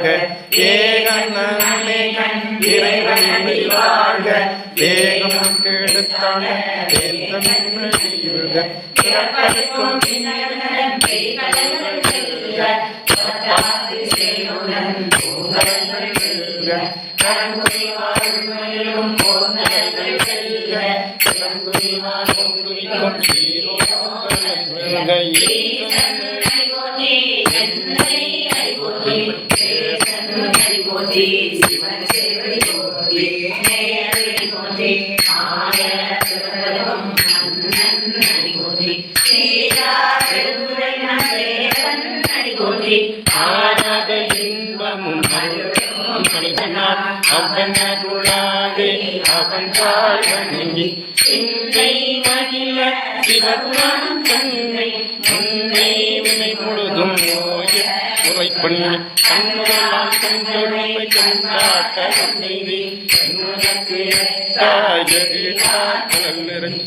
நாட்டால் வாழ்க ஏகன்னே இறைவன் வாழ்க வேகம் பிறப்பதற்கும் ஆராத இன்பமும் அவன் அருளாதே சிந்தை மகிழ சிவபுரம் தன்னை முன்னை முழுதும் உரை பண்ணி கண்ணுதலாம் கண்களுமை கண்டாட்ட கண்ணீதி கண்ணுதற்கு தாயது காக்கல் நிறைஞ்சு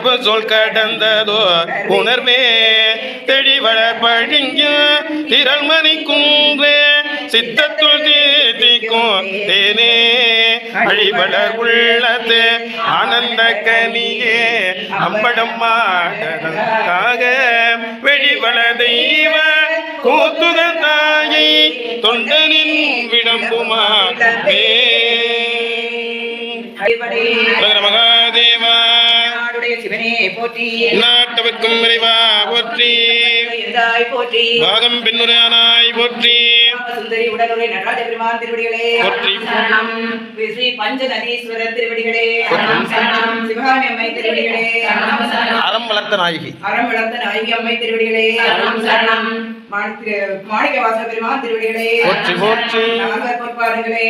உணர்வு சொல் கடந்ததோ உணர்வே. தெளிவள பழிங்க திரள்மணி குன்றே சித்தத்துள் தீதிக்கும் தேனே. அழிவளர் உள்ளது ஆனந்த கனியே அம்படம் மாடனக்காக வெளிவள தெய்வ கூத்துக தாயை தொண்டனின் விடம்புமா நாடுடைய சிவனே போற்றி. நாட்டவர்க்கும் விரைவா போற்றி. போற்றி. பாகம் பெண்ணுரையானாய் போற்றி. சுந்தரி உடலுரை நடராஜ பெருமான் திருவடிகளே. போற்றி. சரணம் ஸ்ரீ பஞ்சநதீஸ்வரர் திருவடிகளே. சரணம் சரணம் சிவகாமி அம்மை திருவடிகளே. சரணம் சரணம். அறம் வளர்த்த நாயகி. அறம் வளர்த்த நாயகி அம்மை திருவடிகளே. சரணம் சரணம். மாணிக்க வாச பெருமான் திருவடிகளே. போற்றி, போற்றி. நாகர் பொற்பாடுகளே.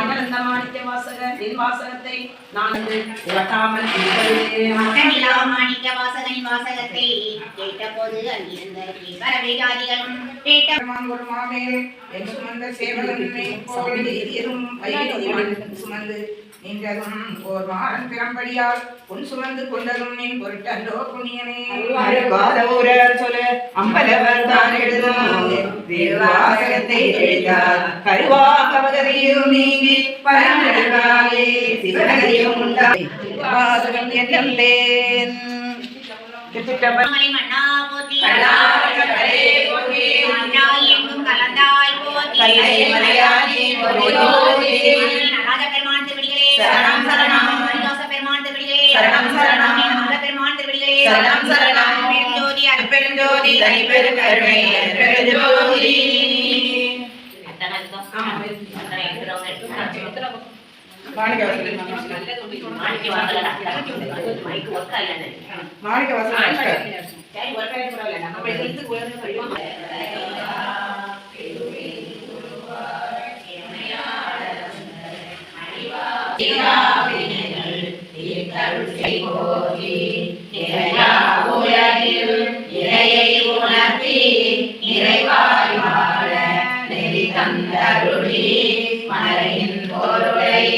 சரணம் சரணம் வாசகத்தை நான் இழக்காமல் மாணிக்க வாசகனின் வாசகத்தை கேட்டபோது அங்கிருந்த சுமந்த எதிரும் சுமந்து நின்றதும் ஓர் வாரம் பிறம்படியால் உன் சுமந்து கொண்டதும் நின் புண்ணியனே அம்பலவர் தான் எழுதும். திருவாசகத்தை எழுதார் கருவாக வகதியும் நீங்கி பரமழகாலே சிவகதியும் உண்டாய் வாசகம் என்னல்லேன் கலந்தாய் சரணம் சரணம். சரணம் சரணம். சரணம். கருணை மாணிக்க வாசகன் மாணிக்க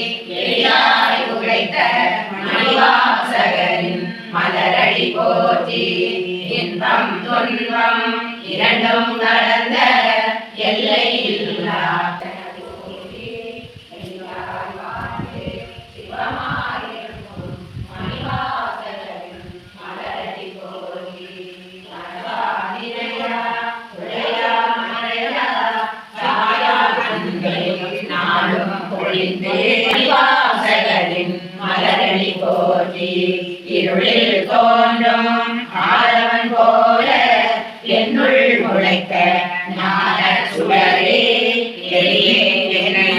ஹெல்த் குழந்தை படிப்போம் மலரடி போற்றி. இன்பம் துன்பம் இரண்டும் நடந்த எல்லை எழில் தோன்றும் ஆதவன் போல என்னுள் முளைக்க ஞான சுடரே எளியே எனையும்